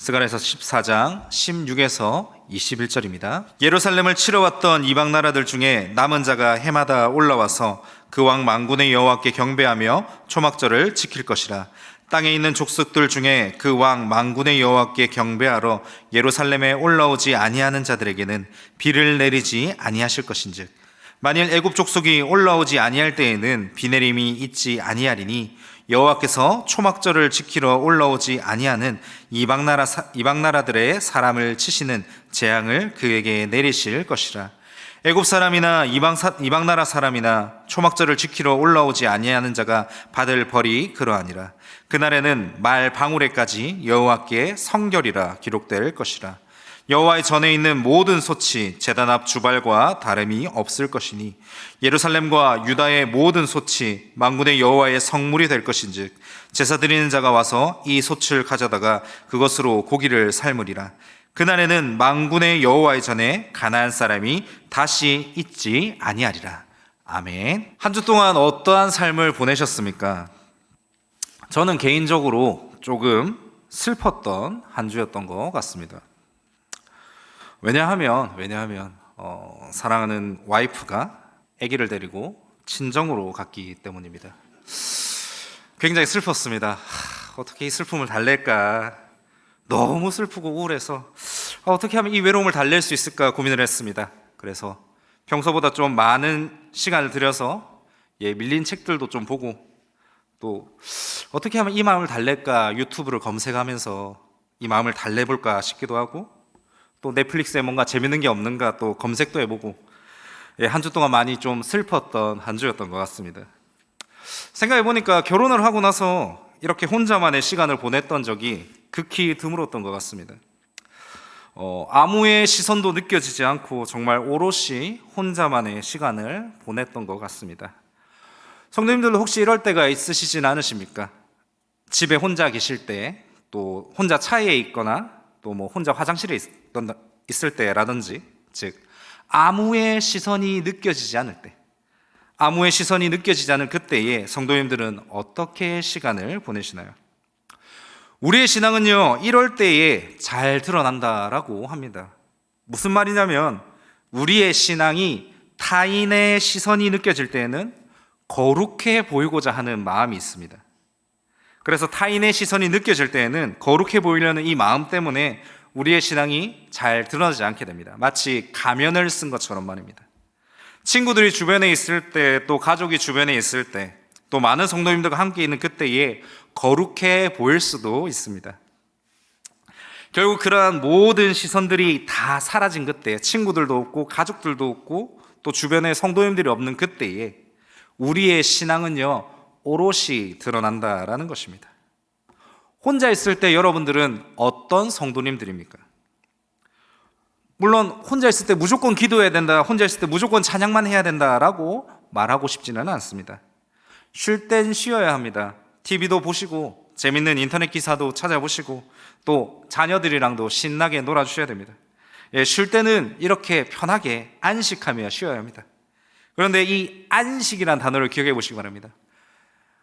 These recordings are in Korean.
스가랴서 14장 16에서 21절입니다. 예루살렘을 치러 왔던 이방 나라들 중에 남은 자가 해마다 올라와서 그왕 망군의 여호와께 경배하며 초막절을 지킬 것이라. 땅에 있는 족속들 중에 그왕 망군의 여호와께 경배하러 예루살렘에 올라오지 아니하는 자들에게는 비를 내리지 아니하실 것인즉 만일 애굽 족속이 올라오지 아니할 때에는 비 내림이 있지 아니하리니 여호와께서 초막절을 지키러 올라오지 아니하는 이방 나라 사- 이방 나라들의 사람을 치시는 재앙을 그에게 내리실 것이라. 애굽 사람이나 이방 사, 이방 나라 사람이나 초막절을 지키러 올라오지 아니하는 자가 받을 벌이 그러하니라. 그날에는 말 방울에까지 여호와께 성결이라 기록될 것이라. 여호와의 전에 있는 모든 소치 제단 앞 주발과 다름이 없을 것이니 예루살렘과 유다의 모든 소치 만군의 여호와의 성물이 될 것인즉 제사 드리는 자가 와서 이 소치를 가져다가 그것으로 고기를 삶으리라 그날에는 만군의 여호와의 전에 가나안 사람이 다시 있지 아니하리라 아멘 한 주 동안 어떠한 삶을 보내셨습니까? 저는 개인적으로 조금 슬펐던 한 주였던 것 같습니다. 왜냐하면 왜냐하면 어, 사랑하는 와이프가 아기를 데리고 친정으로 갔기 때문입니다. 굉장히 슬펐습니다. 하, 어떻게 이 슬픔을 달랠까? 너무 슬프고 우울해서 아, 어떻게 하면 이 외로움을 달랠 수 있을까 고민을 했습니다. 그래서 평소보다 좀 많은 시간을 들여서 예, 밀린 책들도 좀 보고 또 어떻게 하면 이 마음을 달랠까 유튜브를 검색하면서 이 마음을 달래볼까 싶기도 하고 또 넷플릭스에 뭔가 재밌는 게 없는가 또 검색도 해보고 예, 한 주 동안 많이 좀 슬펐던 한 주였던 것 같습니다. 생각해 보니까 결혼을 하고 나서 이렇게 혼자만의 시간을 보냈던 적이 극히 드물었던 것 같습니다. 어, 아무의 시선도 느껴지지 않고 정말 오롯이 혼자만의 시간을 보냈던 것 같습니다. 성도님들도 혹시 이럴 때가 있으시진 않으십니까? 집에 혼자 계실 때, 또 혼자 차에 있거나, 또 뭐 혼자 화장실에 있던, 있을 때라든지, 즉, 아무의 시선이 느껴지지 않을 때, 아무의 시선이 느껴지지 않은 그때에 성도님들은 어떻게 시간을 보내시나요? 우리의 신앙은요, 이럴 때에 잘 드러난다라고 합니다. 무슨 말이냐면, 우리의 신앙이 타인의 시선이 느껴질 때에는 거룩해 보이고자 하는 마음이 있습니다. 그래서 타인의 시선이 느껴질 때에는 거룩해 보이려는 이 마음 때문에 우리의 신앙이 잘 드러나지 않게 됩니다. 마치 가면을 쓴 것처럼 말입니다. 친구들이 주변에 있을 때, 또 가족이 주변에 있을 때, 또 많은 성도님들과 함께 있는 그때에 거룩해 보일 수도 있습니다. 결국 그러한 모든 시선들이 다 사라진 그때, 친구들도 없고, 가족들도 없고, 또 주변에 성도님들이 없는 그때에 우리의 신앙은요, 오롯이 드러난다라는 것입니다. 혼자 있을 때 여러분들은 어떤 성도님들입니까? 물론 혼자 있을 때 무조건 기도해야 된다, 혼자 있을 때 무조건 찬양만 해야 된다라고 말하고 싶지는 않습니다. 쉴 땐 쉬어야 합니다. TV도 보시고 재밌는 인터넷 기사도 찾아보시고 또 자녀들이랑도 신나게 놀아주셔야 됩니다. 예, 쉴 때는 이렇게 편하게 안식하며 쉬어야 합니다. 그런데 이 안식이란 단어를 기억해 보시기 바랍니다.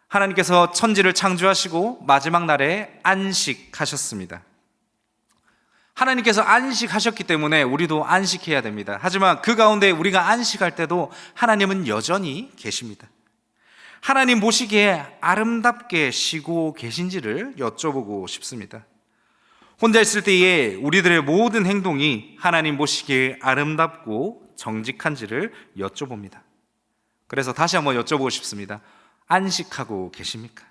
하나님께서 천지를 창조하시고 마지막 날에 안식하셨습니다. 하나님께서 안식하셨기 때문에 우리도 안식해야 됩니다. 하지만 그 가운데 우리가 안식할 때도 하나님은 여전히 계십니다. 하나님 보시기에 아름답게 쉬고 계신지를 여쭤보고 싶습니다. 혼자 있을 때에 우리들의 모든 행동이 하나님 보시기에 아름답고 정직한지를 여쭤봅니다. 그래서 다시 한번 여쭤보고 싶습니다. 안식하고 계십니까?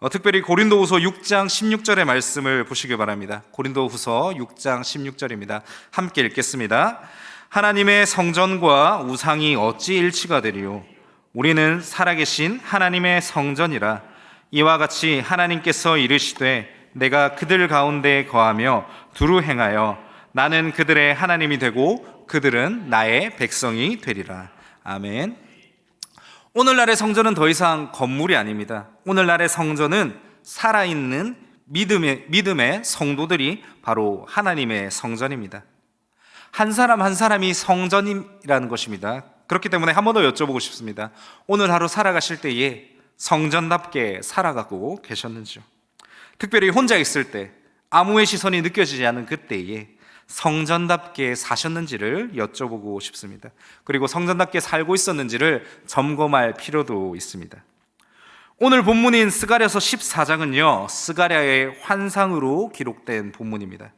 어, 특별히 고린도후서 6장 16절의 말씀을 보시기 바랍니다. 고린도후서 6장 16절입니다. 함께 읽겠습니다. 하나님의 성전과 우상이 어찌 일치가 되리요? 우리는 살아계신 하나님의 성전이라 이와 같이 하나님께서 이르시되 내가 그들 가운데 거하며 두루 행하여 나는 그들의 하나님이 되고 그들은 나의 백성이 되리라. 아멘. 오늘날의 성전은 더 이상 건물이 아닙니다. 오늘날의 성전은 살아있는 믿음의, 믿음의 성도들이 바로 하나님의 성전입니다. 한 사람 한 사람이 성전이라는 것입니다. 그렇기 때문에 한 번 더 여쭤보고 싶습니다. 오늘 하루 살아가실 때에 성전답게 살아가고 계셨는지요? 특별히 혼자 있을 때, 아무의 시선이 느껴지지 않는 그때에 성전답게 사셨는지를 여쭤보고 싶습니다. 그리고 성전답게 살고 있었는지를 점검할 필요도 있습니다. 오늘 본문인 스가랴서 14장은요, 스가랴의 환상으로 기록된 본문입니다.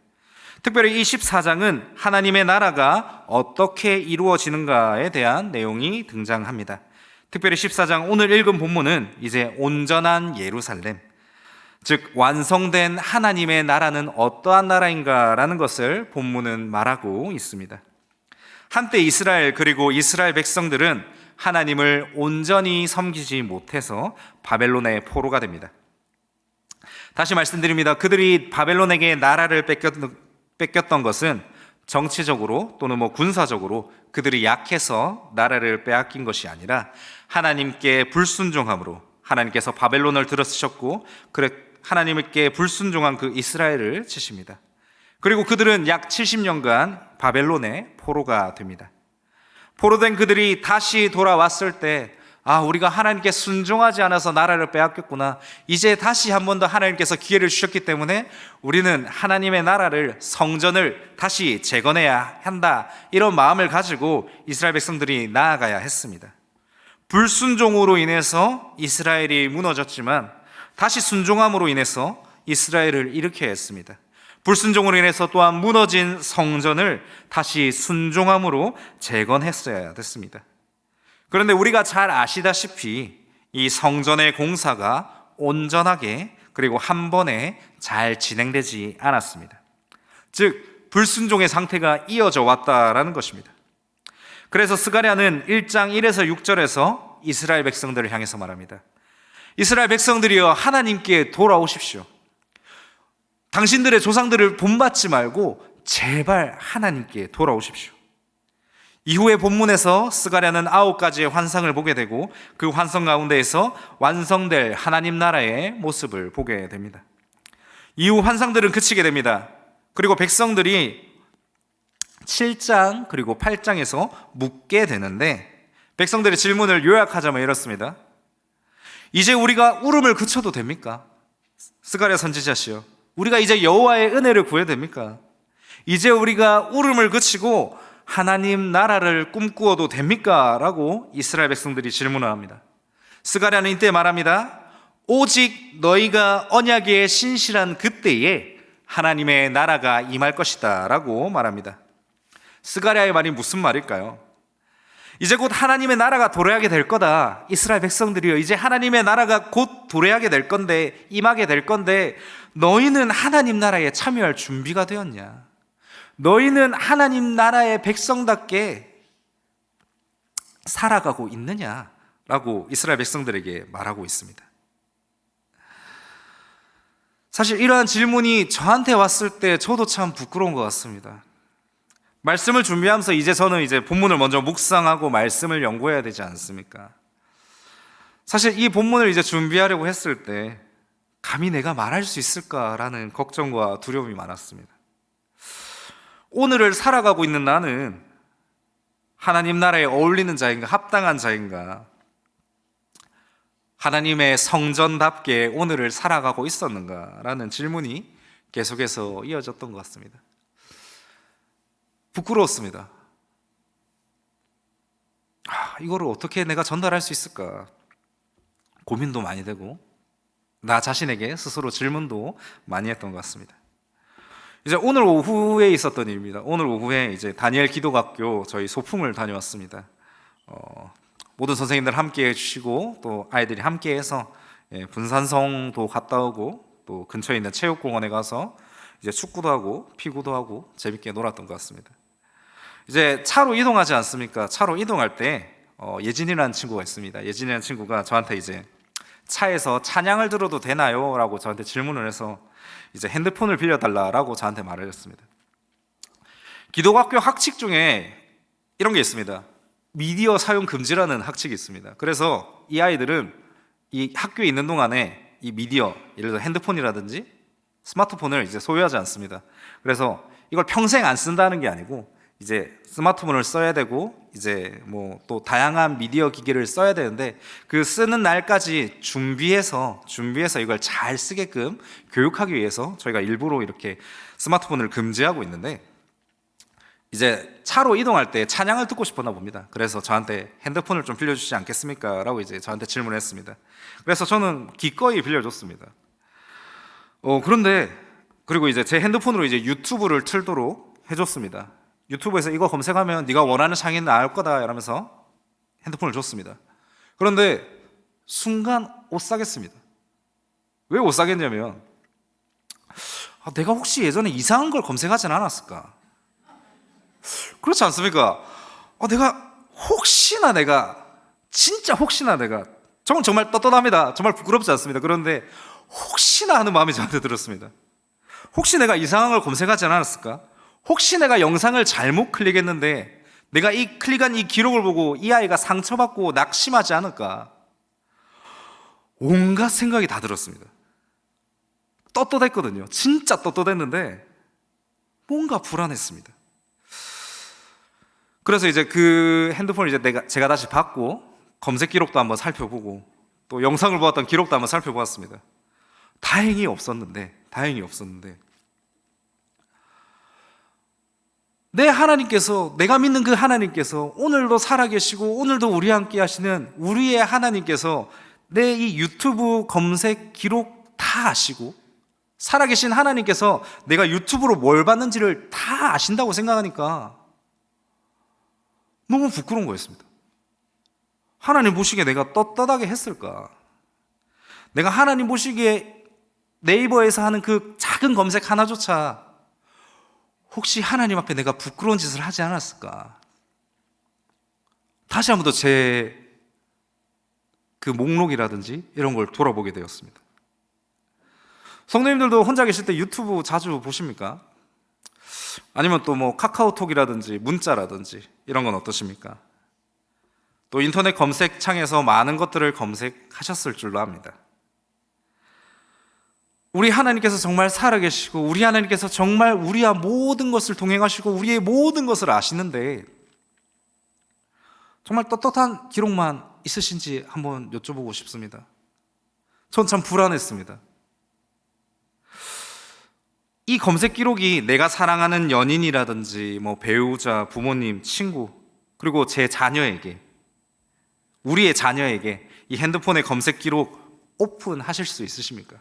특별히 이 14장은 하나님의 나라가 어떻게 이루어지는가에 대한 내용이 등장합니다. 특별히 14장 오늘 읽은 본문은 이제 온전한 예루살렘, 즉 완성된 하나님의 나라는 어떠한 나라인가라는 것을 본문은 말하고 있습니다. 한때 이스라엘 그리고 이스라엘 백성들은 하나님을 온전히 섬기지 못해서 바벨론의 포로가 됩니다. 다시 말씀드립니다. 그들이 바벨론에게 나라를 뺏겼던, 것은 정치적으로 또는 뭐 군사적으로 그들이 약해서 나라를 빼앗긴 것이 아니라 하나님께 불순종함으로 하나님께서 바벨론을 들어쓰셨고 하나님께 불순종한 그 이스라엘을 치십니다. 그리고 그들은 약 70년간 바벨론의 포로가 됩니다. 포로된 그들이 다시 돌아왔을 때, 아, 우리가 하나님께 순종하지 않아서 나라를 빼앗겼구나. 이제 다시 한 번 더 하나님께서 기회를 주셨기 때문에 우리는 하나님의 나라를, 성전을 다시 재건해야 한다. 이런 마음을 가지고 이스라엘 백성들이 나아가야 했습니다. 불순종으로 인해서 이스라엘이 무너졌지만 다시 순종함으로 인해서 이스라엘을 일으켜야 했습니다. 불순종으로 인해서 또한 무너진 성전을 다시 순종함으로 재건했어야 됐습니다. 그런데 우리가 잘 아시다시피 이 성전의 공사가 온전하게 그리고 한 번에 잘 진행되지 않았습니다. 즉, 불순종의 상태가 이어져 왔다라는 것입니다. 그래서 스가랴는 1장 1에서 6절에서 이스라엘 백성들을 향해서 말합니다. 이스라엘 백성들이여 하나님께 돌아오십시오. 당신들의 조상들을 본받지 말고 제발 하나님께 돌아오십시오. 이후의 본문에서 스가랴는 아홉 가지의 환상을 보게 되고 그 환상 가운데에서 완성될 하나님 나라의 모습을 보게 됩니다. 이후 환상들은 그치게 됩니다. 그리고 백성들이 7장 그리고 8장에서 묻게 되는데 백성들의 질문을 요약하자면 이렇습니다. 이제 우리가 울음을 그쳐도 됩니까? 스가랴 선지자시여. 우리가 이제 여호와의 은혜를 구해야 됩니까? 이제 우리가 울음을 그치고 하나님 나라를 꿈꾸어도 됩니까? 라고 이스라엘 백성들이 질문을 합니다. 스가랴는 이때 말합니다. 오직 너희가 언약에 신실한 그때에 하나님의 나라가 임할 것이다. 라고 말합니다. 스가랴의 말이 무슨 말일까요? 이제 곧 하나님의 나라가 도래하게 될 거다. 이스라엘 백성들이요. 이제 하나님의 나라가 곧 도래하게 될 건데, 임하게 될 건데, 너희는 하나님 나라에 참여할 준비가 되었냐? 너희는 하나님 나라의 백성답게 살아가고 있느냐? 라고 이스라엘 백성들에게 말하고 있습니다. 사실 이러한 질문이 저한테 왔을 때 저도 참 부끄러운 것 같습니다. 말씀을 준비하면서 이제 저는 이제 본문을 먼저 묵상하고 말씀을 연구해야 되지 않습니까? 사실 이 본문을 이제 준비하려고 했을 때 감히 내가 말할 수 있을까라는 걱정과 두려움이 많았습니다. 오늘을 살아가고 있는 나는 하나님 나라에 어울리는 자인가, 합당한 자인가, 하나님의 성전답게 오늘을 살아가고 있었는가라는 질문이 계속해서 이어졌던 것 같습니다. 부끄러웠습니다. 아, 이거를 어떻게 내가 전달할 수 있을까? 고민도 많이 되고, 나 자신에게 스스로 질문도 많이 했던 것 같습니다. 이제 오늘 오후에 있었던 일입니다. 오늘 오후에 이제 다니엘 기도학교 저희 소풍을 다녀왔습니다. 어, 모든 선생님들 함께 해주시고 또 아이들이 함께 해서 예, 분산성도 갔다 오고 또 근처에 있는 체육공원에 가서 이제 축구도 하고 피구도 하고 재밌게 놀았던 것 같습니다. 이제 차로 이동하지 않습니까? 차로 이동할 때 어, 예진이라는 친구가 있습니다. 예진이라는 친구가 저한테 이제 차에서 찬양을 들어도 되나요? 라고 저한테 질문을 해서 이제 핸드폰을 빌려달라라고 저한테 말을 했습니다. 기독학교 학칙 중에 이런 게 있습니다. 미디어 사용 금지라는 학칙이 있습니다. 그래서 이 아이들은 이 학교에 있는 동안에 이 미디어, 예를 들어 핸드폰이라든지 스마트폰을 이제 소유하지 않습니다. 그래서 이걸 평생 안 쓴다는 게 아니고 이제 스마트폰을 써야 되고 이제 뭐 또 다양한 미디어 기기를 써야 되는데 그 쓰는 날까지 준비해서 준비해서 이걸 잘 쓰게끔 교육하기 위해서 저희가 일부러 이렇게 스마트폰을 금지하고 있는데 이제 차로 이동할 때 찬양을 듣고 싶었나 봅니다. 그래서 저한테 핸드폰을 좀 빌려주지 않겠습니까? 라고 이제 저한테 질문을 했습니다. 그래서 저는 기꺼이 빌려줬습니다. 어, 그런데 그리고 이제 제 핸드폰으로 이제 유튜브를 틀도록 해줬습니다. 유튜브에서 이거 검색하면 네가 원하는 창이 나올 거다 이러면서 핸드폰을 줬습니다. 그런데 순간 못 사겠습니다. 왜못 사겠냐면 아, 내가 혹시 예전에 이상한 걸 검색하진 않았을까? 그렇지 않습니까? 어, 내가 혹시나 내가 진짜 혹시나 내가 정말 정말 떳떳합니다. 정말 부끄럽지 않습니다. 그런데 혹시나 하는 마음이 저한테 들었습니다. 혹시 내가 이상한 걸 검색하지 않았을까? 혹시 내가 영상을 잘못 클릭했는데 내가 이 클릭한 이 기록을 보고 이 아이가 상처받고 낙심하지 않을까? 온갖 생각이 다 들었습니다. 떳떳했거든요. 진짜 떳떳했는데 뭔가 불안했습니다. 그래서 이제 그 핸드폰을 이제 내가 제가 다시 받고 검색 기록도 한번 살펴보고 또 영상을 보았던 기록도 한번 살펴보았습니다. 다행히 없었는데 다행히 없었는데 내 하나님께서 내가 믿는 그 하나님께서 오늘도 살아계시고 오늘도 우리 함께 하시는 우리의 하나님께서 내 이 유튜브 검색 기록 다 아시고 살아계신 하나님께서 내가 유튜브로 뭘 봤는지를 다 아신다고 생각하니까 너무 부끄러운 거였습니다. 하나님 보시기에 내가 떳떳하게 했을까? 내가 하나님 보시기에 네이버에서 하는 그 작은 검색 하나조차 혹시 하나님 앞에 내가 부끄러운 짓을 하지 않았을까? 다시 한 번 더 제 그 목록이라든지 이런 걸 돌아보게 되었습니다. 성도님들도 혼자 계실 때 유튜브 자주 보십니까? 아니면 또 뭐 카카오톡이라든지 문자라든지 이런 건 어떠십니까? 또 인터넷 검색창에서 많은 것들을 검색하셨을 줄로 압니다. 우리 하나님께서 정말 살아계시고 우리 하나님께서 정말 우리와 모든 것을 동행하시고 우리의 모든 것을 아시는데 정말 떳떳한 기록만 있으신지 한번 여쭤보고 싶습니다. 전 참 불안했습니다. 이 검색 기록이 내가 사랑하는 연인이라든지 뭐 배우자, 부모님, 친구 그리고 제 자녀에게 우리의 자녀에게 이 핸드폰의 검색 기록 오픈하실 수 있으십니까?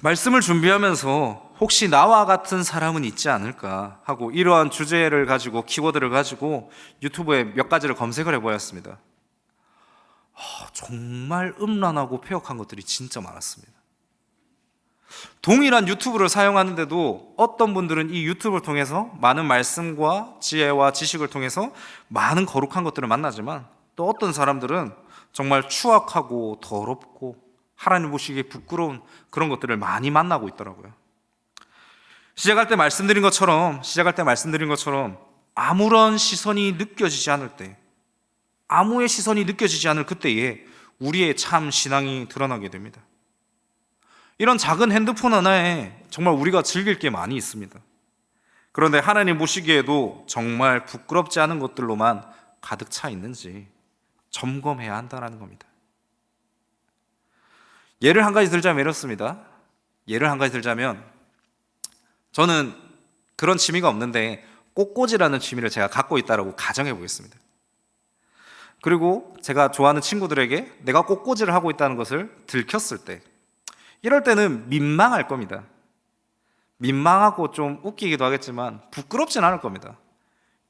말씀을 준비하면서 혹시 나와 같은 사람은 있지 않을까 하고 이러한 주제를 가지고 키워드를 가지고 유튜브에 몇 가지를 검색을 해보았습니다. 아, 정말 음란하고 폐역한 것들이 진짜 많았습니다. 동일한 유튜브를 사용하는데도 어떤 분들은 이 유튜브를 통해서 많은 말씀과 지혜와 지식을 통해서 많은 거룩한 것들을 만나지만 또 어떤 사람들은 정말 추악하고 더럽고 하나님 보시기에 부끄러운 그런 것들을 많이 만나고 있더라고요. 시작할 때 말씀드린 것처럼 시작할 때 말씀드린 것처럼 아무런 시선이 느껴지지 않을 때 아무의 시선이 느껴지지 않을 그때에 우리의 참 신앙이 드러나게 됩니다. 이런 작은 핸드폰 하나에 정말 우리가 즐길 게 많이 있습니다. 그런데 하나님 보시기에도 정말 부끄럽지 않은 것들로만 가득 차 있는지 점검해야 한다는 겁니다. 예를 한 가지 들자면 이렇습니다. 예를 한 가지 들자면 저는 그런 취미가 없는데 꽃꽂이라는 취미를 제가 갖고 있다라고 가정해 보겠습니다. 그리고 제가 좋아하는 친구들에게 내가 꽃꽂이를 하고 있다는 것을 들켰을 때 이럴 때는 민망할 겁니다. 민망하고 좀 웃기기도 하겠지만 부끄럽진 않을 겁니다.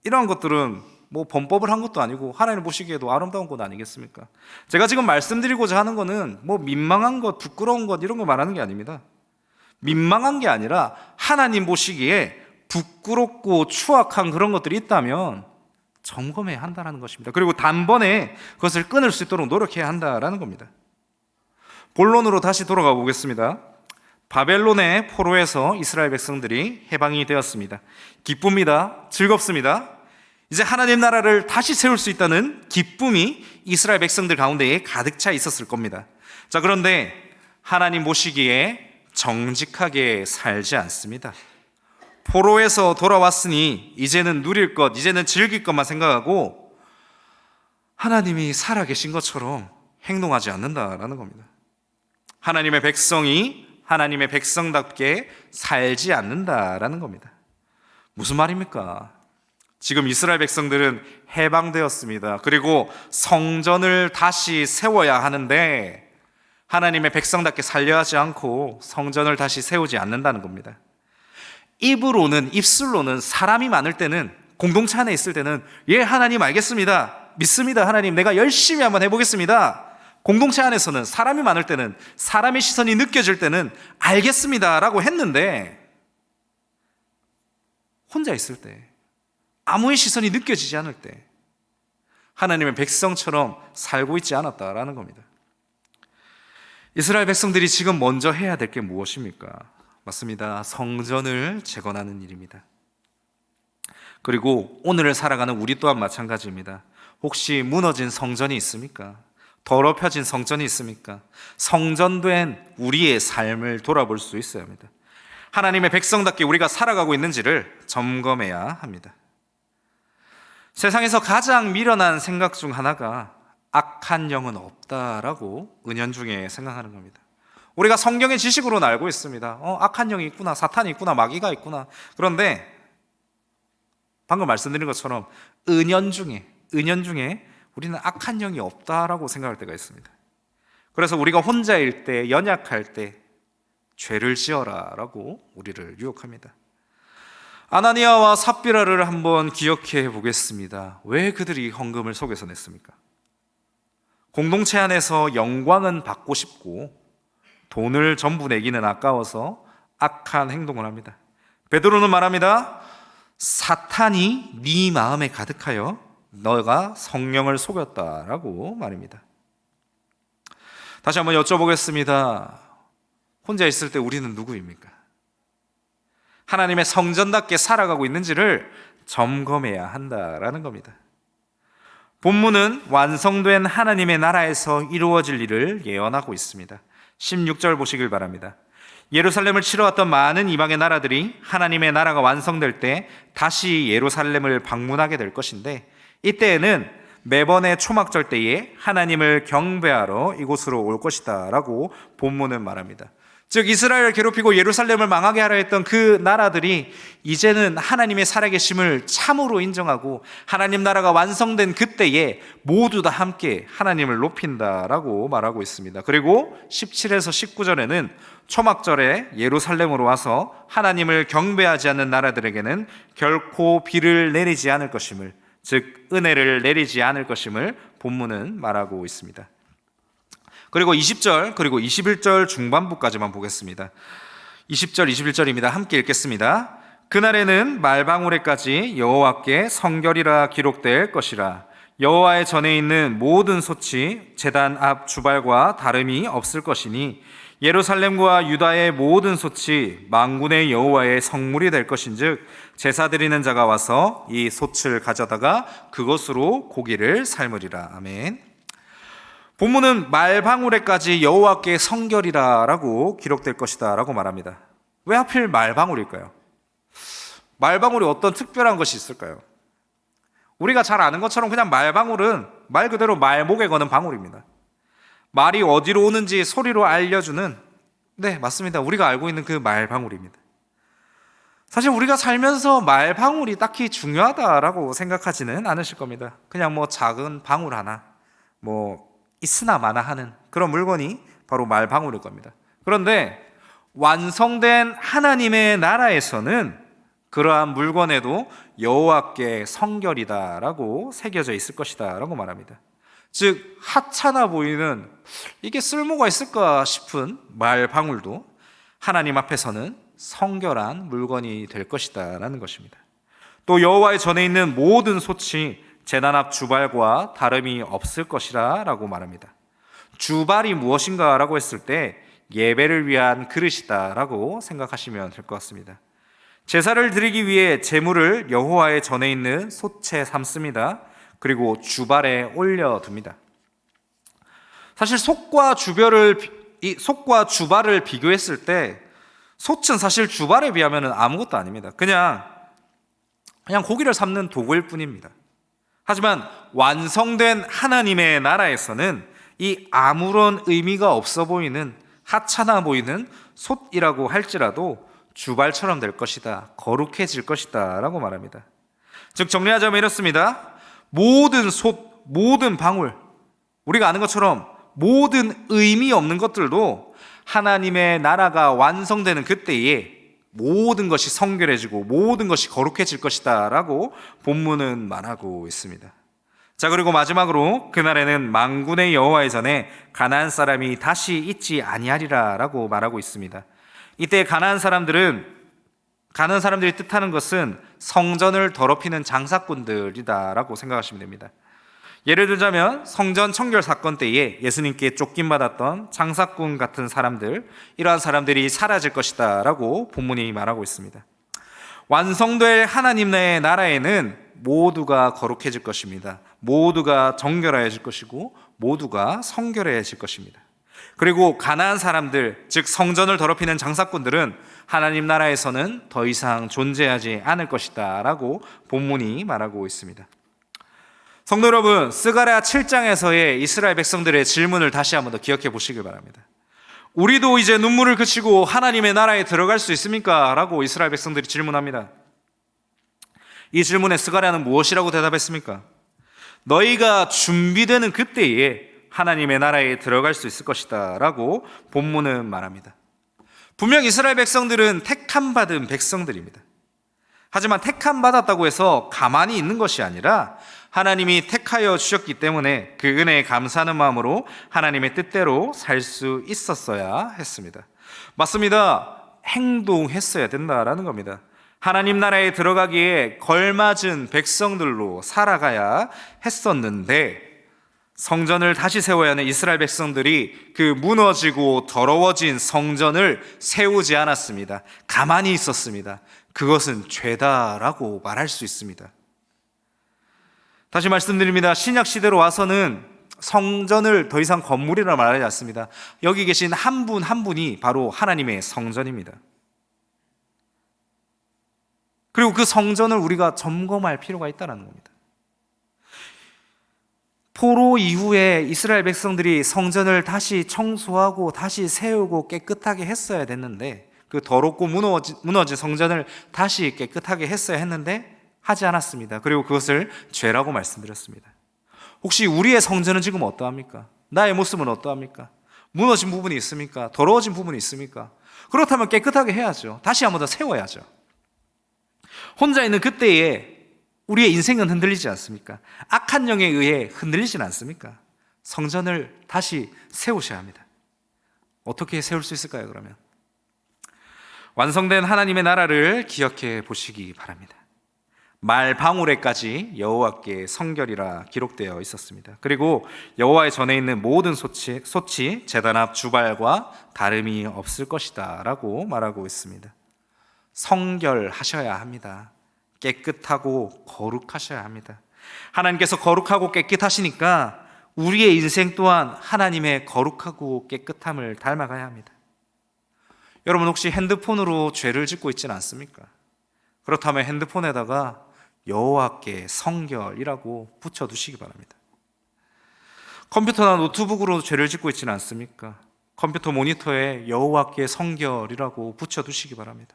이러한 것들은 뭐 범법을 한 것도 아니고 하나님 보시기에도 아름다운 것 아니겠습니까? 제가 지금 말씀드리고자 하는 거는 뭐 민망한 것, 부끄러운 것 이런 거 말하는 게 아닙니다. 민망한 게 아니라 하나님 보시기에 부끄럽고 추악한 그런 것들이 있다면 점검해야 한다는 것입니다. 그리고 단번에 그것을 끊을 수 있도록 노력해야 한다라는 겁니다. 본론으로 다시 돌아가 보겠습니다. 바벨론의 포로에서 이스라엘 백성들이 해방이 되었습니다. 기쁩니다. 즐겁습니다. 이제 하나님 나라를 다시 세울 수 있다는 기쁨이 이스라엘 백성들 가운데에 가득 차 있었을 겁니다. 자, 그런데 하나님 보시기에 정직하게 살지 않습니다. 포로에서 돌아왔으니 이제는 누릴 것, 이제는 즐길 것만 생각하고 하나님이 살아계신 것처럼 행동하지 않는다라는 겁니다. 하나님의 백성이 하나님의 백성답게 살지 않는다라는 겁니다. 무슨 말입니까? 지금 이스라엘 백성들은 해방되었습니다. 그리고 성전을 다시 세워야 하는데 하나님의 백성답게 살려 하지 않고 성전을 다시 세우지 않는다는 겁니다. 입으로는 입술로는 사람이 많을 때는 공동체 안에 있을 때는 예 하나님 알겠습니다. 믿습니다. 하나님 내가 열심히 한번 해 보겠습니다. 공동체 안에서는 사람이 많을 때는 사람의 시선이 느껴질 때는 알겠습니다 라고 했는데 혼자 있을 때 아무의 시선이 느껴지지 않을 때 하나님의 백성처럼 살고 있지 않았다라는 겁니다. 이스라엘 백성들이 지금 먼저 해야 될 게 무엇입니까? 맞습니다. 성전을 재건하는 일입니다. 그리고 오늘을 살아가는 우리 또한 마찬가지입니다. 혹시 무너진 성전이 있습니까? 더럽혀진 성전이 있습니까? 성전된 우리의 삶을 돌아볼 수 있어야 합니다. 하나님의 백성답게 우리가 살아가고 있는지를 점검해야 합니다. 세상에서 가장 미련한 생각 중 하나가 악한 영은 없다라고 은연중에 생각하는 겁니다. 우리가 성경의 지식으로는 알고 있습니다. 어, 악한 영이 있구나, 사탄이 있구나, 마귀가 있구나. 그런데 방금 말씀드린 것처럼 은연중에, 은연중에 우리는 악한 영이 없다라고 생각할 때가 있습니다. 그래서 우리가 혼자일 때, 연약할 때 죄를 지어라라고 우리를 유혹합니다. 아나니아와 삽비라를 한번 기억해 보겠습니다. 왜 그들이 헌금을 속에서 냈습니까? 공동체 안에서 영광은 받고 싶고 돈을 전부 내기는 아까워서 악한 행동을 합니다. 베드로는 말합니다. 사탄이 네 마음에 가득하여 너가 성령을 속였다라고 말입니다. 다시 한번 여쭤보겠습니다. 혼자 있을 때 우리는 누구입니까? 하나님의 성전답게 살아가고 있는지를 점검해야 한다라는 겁니다. 본문은 완성된 하나님의 나라에서 이루어질 일을 예언하고 있습니다. 16절 보시길 바랍니다. 예루살렘을 치러왔던 많은 이방의 나라들이 하나님의 나라가 완성될 때 다시 예루살렘을 방문하게 될 것인데 이때에는 매번의 초막절 때에 하나님을 경배하러 이곳으로 올 것이다라고 본문은 말합니다. 즉 이스라엘을 괴롭히고 예루살렘을 망하게 하려 했던 그 나라들이 이제는 하나님의 살아계심을 참으로 인정하고 하나님 나라가 완성된 그때에 모두 다 함께 하나님을 높인다라고 말하고 있습니다. 그리고 17에서 19절에는 초막절에 예루살렘으로 와서 하나님을 경배하지 않는 나라들에게는 결코 비를 내리지 않을 것임을 즉 은혜를 내리지 않을 것임을 본문은 말하고 있습니다. 그리고 20절 그리고 21절 중반부까지만 보겠습니다. 20절 21절입니다. 함께 읽겠습니다. 그날에는 말방울에까지 여호와께 성결이라 기록될 것이라 여호와의 전에 있는 모든 소치 제단 앞 주발과 다름이 없을 것이니 예루살렘과 유다의 모든 소치 망군의 여호와의 성물이 될 것인즉 제사 드리는 자가 와서 이 솥을 가져다가 그것으로 고기를 삶으리라 아멘. 본문은 말방울에까지 여호와께 성결이라라고 기록될 것이다라고 말합니다. 왜 하필 말방울일까요? 말방울이 어떤 특별한 것이 있을까요? 우리가 잘 아는 것처럼 그냥 말방울은 말 그대로 말목에 거는 방울입니다. 말이 어디로 오는지 소리로 알려주는 네 맞습니다. 우리가 알고 있는 그 말방울입니다. 사실 우리가 살면서 말방울이 딱히 중요하다라고 생각하지는 않으실 겁니다. 그냥 뭐 작은 방울 하나, 뭐 있으나 마나 하는 그런 물건이 바로 말방울일 겁니다. 그런데 완성된 하나님의 나라에서는 그러한 물건에도 여호와께 성결이다라고 새겨져 있을 것이다라고 말합니다. 즉 하찮아 보이는 이게 쓸모가 있을까 싶은 말방울도 하나님 앞에서는 성결한 물건이 될 것이다라는 것입니다. 또 여호와의 전에 있는 모든 소치 제단 앞 주발과 다름이 없을 것이라 라고 말합니다. 주발이 무엇인가 라고 했을 때 예배를 위한 그릇이다 라고 생각하시면 될 것 같습니다. 제사를 드리기 위해 제물을 여호와의 전에 있는 소채 삼습니다. 그리고 주발에 올려둡니다. 사실 속과 주별을 이 속과 주발을 비교했을 때 솥은 사실 주발에 비하면 아무것도 아닙니다. 그냥 그냥 고기를 삶는 도구일 뿐입니다. 하지만 완성된 하나님의 나라에서는 이 아무런 의미가 없어 보이는 하찮아 보이는 솥이라고 할지라도 주발처럼 될 것이다. 거룩해질 것이다. 라고 말합니다. 즉, 정리하자면 이렇습니다. 모든 솥, 모든 방울, 우리가 아는 것처럼 모든 의미 없는 것들도 하나님의 나라가 완성되는 그때에 모든 것이 성결해지고 모든 것이 거룩해질 것이다 라고 본문은 말하고 있습니다. 자 그리고 마지막으로 그날에는 망군의 여호와의 전에 가나안 사람이 다시 있지 아니하리라라고 말하고 있습니다. 이때 가나안 사람들은 가나안 사람들이 뜻하는 것은 성전을 더럽히는 장사꾼들이다라고 생각하시면 됩니다. 예를 들자면 성전 청결 사건 때에 예수님께 쫓김 받았던 장사꾼 같은 사람들 이러한 사람들이 사라질 것이다라고 본문이 말하고 있습니다. 완성될 하나님의 나라에는 모두가 거룩해질 것입니다. 모두가 정결해질 것이고 모두가 성결해질 것입니다. 그리고 가나안 사람들, 즉 성전을 더럽히는 장사꾼들은 하나님 나라에서는 더 이상 존재하지 않을 것이다라고 본문이 말하고 있습니다. 성도 여러분, 스가랴 7장에서의 이스라엘 백성들의 질문을 다시 한번 더 기억해 보시길 바랍니다. 우리도 이제 눈물을 그치고 하나님의 나라에 들어갈 수 있습니까? 라고 이스라엘 백성들이 질문합니다. 이 질문에 스가랴는 무엇이라고 대답했습니까? 너희가 준비되는 그때에 하나님의 나라에 들어갈 수 있을 것이다. 라고 본문은 말합니다. 분명 이스라엘 백성들은 택함 받은 백성들입니다. 하지만 택함 받았다고 해서 가만히 있는 것이 아니라 하나님이 택하여 주셨기 때문에 그 은혜에 감사하는 마음으로 하나님의 뜻대로 살 수 있었어야 했습니다. 맞습니다. 행동했어야 된다라는 겁니다. 하나님 나라에 들어가기에 걸맞은 백성들로 살아가야 했었는데 성전을 다시 세워야 하는 이스라엘 백성들이 그 무너지고 더러워진 성전을 세우지 않았습니다. 가만히 있었습니다. 그것은 죄다라고 말할 수 있습니다. 다시 말씀드립니다. 신약 시대로 와서는 성전을 더 이상 건물이라 말하지 않습니다. 여기 계신 한 분 한 분이 바로 하나님의 성전입니다. 그리고 그 성전을 우리가 점검할 필요가 있다는 겁니다. 포로 이후에 이스라엘 백성들이 성전을 다시 청소하고 다시 세우고 깨끗하게 했어야 됐는데 그 더럽고 무너진, 무너진 성전을 다시 깨끗하게 했어야 했는데 하지 않았습니다. 그리고 그것을 죄라고 말씀드렸습니다. 혹시 우리의 성전은 지금 어떠합니까? 나의 모습은 어떠합니까? 무너진 부분이 있습니까? 더러워진 부분이 있습니까? 그렇다면 깨끗하게 해야죠. 다시 한 번 더 세워야죠. 혼자 있는 그때에 우리의 인생은 흔들리지 않습니까? 악한 영에 의해 흔들리진 않습니까? 성전을 다시 세우셔야 합니다. 어떻게 세울 수 있을까요, 그러면? 완성된 하나님의 나라를 기억해 보시기 바랍니다. 말 방울에까지 여호와께 성결이라 기록되어 있었습니다. 그리고 여호와의 전에 있는 모든 소치, 소치 제단 앞 주발과 다름이 없을 것이다라고 말하고 있습니다. 성결하셔야 합니다. 깨끗하고 거룩하셔야 합니다. 하나님께서 거룩하고 깨끗하시니까 우리의 인생 또한 하나님의 거룩하고 깨끗함을 닮아가야 합니다. 여러분 혹시 핸드폰으로 죄를 짓고 있지는 않습니까? 그렇다면 핸드폰에다가 여호와께 성결이라고 붙여 두시기 바랍니다. 컴퓨터나 노트북으로 죄를 짓고 있지는 않습니까? 컴퓨터 모니터에 여호와께 성결이라고 붙여 두시기 바랍니다.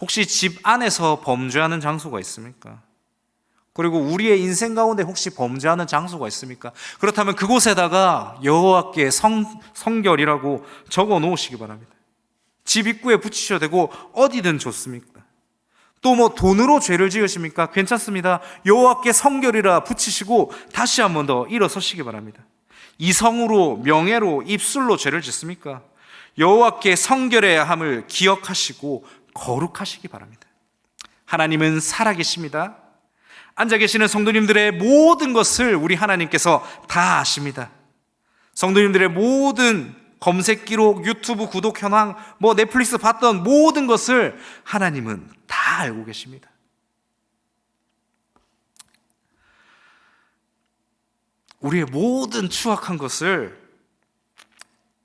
혹시 집 안에서 범죄하는 장소가 있습니까? 그리고 우리의 인생 가운데 혹시 범죄하는 장소가 있습니까? 그렇다면 그곳에다가 여호와께 성, 성결이라고 적어 놓으시기 바랍니다. 집 입구에 붙이셔도 되고 어디든 좋습니까? 또 뭐 돈으로 죄를 지으십니까? 괜찮습니다. 여호와께 성결이라 붙이시고 다시 한 번 더 일어서시기 바랍니다. 이성으로 명예로 입술로 죄를 짓습니까? 여호와께 성결해야 함을 기억하시고 거룩하시기 바랍니다. 하나님은 살아계십니다. 앉아 계시는 성도님들의 모든 것을 우리 하나님께서 다 아십니다. 성도님들의 모든 검색 기록, 유튜브 구독 현황, 뭐 넷플릭스 봤던 모든 것을 하나님은 다 알고 계십니다. 우리의 모든 추악한 것을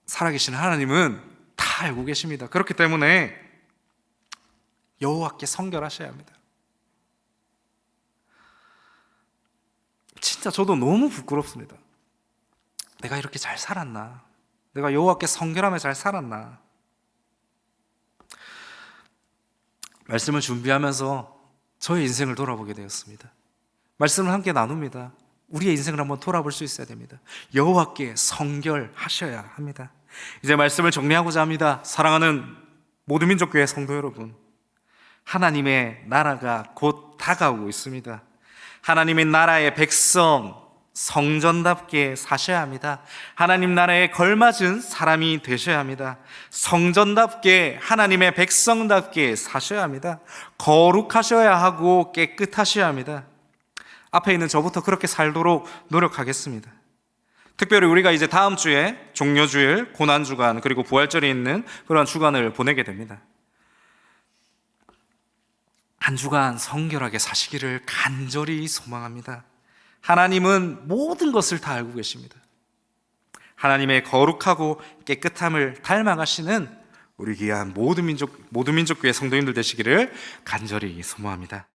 살아계시는 하나님은 다 알고 계십니다. 그렇기 때문에 여호와께 성결하셔야 합니다. 진짜 저도 너무 부끄럽습니다. 내가 이렇게 잘 살았나? 내가 여호와께 성결하며 잘 살았나? 말씀을 준비하면서 저의 인생을 돌아보게 되었습니다. 말씀을 함께 나눕니다. 우리의 인생을 한번 돌아볼 수 있어야 됩니다. 여호와께 성결하셔야 합니다. 이제 말씀을 정리하고자 합니다. 사랑하는 모든 민족 교회 성도 여러분, 하나님의 나라가 곧 다가오고 있습니다. 하나님의 나라의 백성 성전답게 사셔야 합니다. 하나님 나라에 걸맞은 사람이 되셔야 합니다. 성전답게 하나님의 백성답게 사셔야 합니다. 거룩하셔야 하고 깨끗하셔야 합니다. 앞에 있는 저부터 그렇게 살도록 노력하겠습니다. 특별히 우리가 이제 다음 주에 종료주일, 고난주간, 그리고 부활절이 있는 그런 주간을 보내게 됩니다. 한 주간 성결하게 사시기를 간절히 소망합니다. 하나님은 모든 것을 다 알고 계십니다. 하나님의 거룩하고 깨끗함을 닮아가시는 우리 귀한 모든 민족 모든 민족 교회 성도님들 되시기를 간절히 소망합니다.